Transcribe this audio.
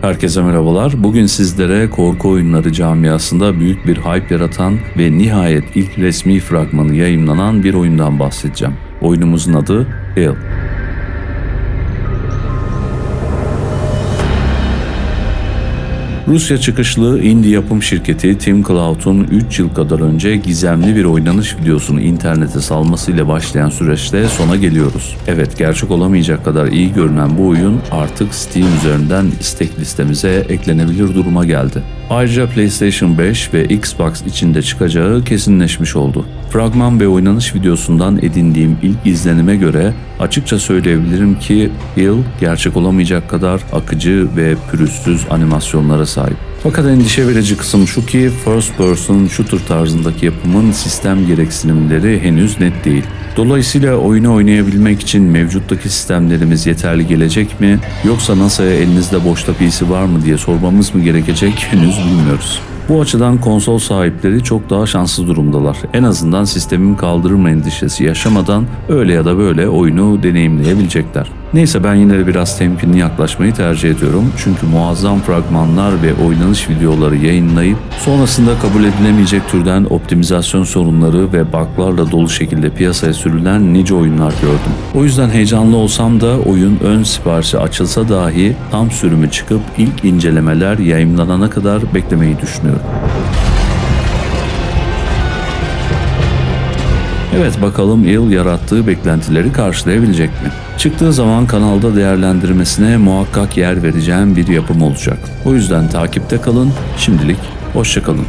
Herkese merhabalar. Bugün sizlere korku oyunları camiasında büyük bir hype yaratan ve nihayet ilk resmi fragmanı yayınlanan bir oyundan bahsedeceğim. Oyunumuzun adı Hill. Rusya çıkışlı indie yapım şirketi Tim Cloud'un 3 yıl kadar önce gizemli bir oynanış videosunu internete salmasıyla başlayan süreçte sona geliyoruz. Evet gerçek olamayacak kadar iyi görünen bu oyun artık Steam üzerinden istek listemize eklenebilir duruma geldi. Ayrıca PlayStation 5 ve Xbox içinde çıkacağı kesinleşmiş oldu. Fragman ve oynanış videosundan edindiğim ilk izlenime göre açıkça söyleyebilirim ki Hill gerçek olamayacak kadar akıcı ve pürüzsüz animasyonlara sahip. Fakat endişe verici kısım şu ki first person shooter tarzındaki yapımın sistem gereksinimleri henüz net değil. Dolayısıyla oyunu oynayabilmek için mevcuttaki sistemlerimiz yeterli gelecek mi yoksa NASA'ya elinizde boşta PC var mı diye sormamız mı gerekecek henüz bilmiyoruz. Bu açıdan konsol sahipleri çok daha şanslı durumdalar. En azından sistemin kaldırma endişesi yaşamadan öyle ya da böyle oyunu deneyimleyebilecekler. Neyse ben yine de biraz temkinli yaklaşmayı tercih ediyorum. Çünkü muazzam fragmanlar ve oynanış videoları yayınlayıp sonrasında kabul edilemeyecek türden optimizasyon sorunları ve buglarla dolu şekilde piyasaya sürülen nice oyunlar gördüm. O yüzden heyecanlı olsam da oyun ön siparişi açılsa dahi tam sürümü çıkıp ilk incelemeler yayınlanana kadar beklemeyi düşünüyorum. Evet bakalım yıl yarattığı beklentileri karşılayabilecek mi? Çıktığı zaman kanalda değerlendirmesine muhakkak yer vereceğim bir yapım olacak. O yüzden takipte kalın. Şimdilik hoşçakalın.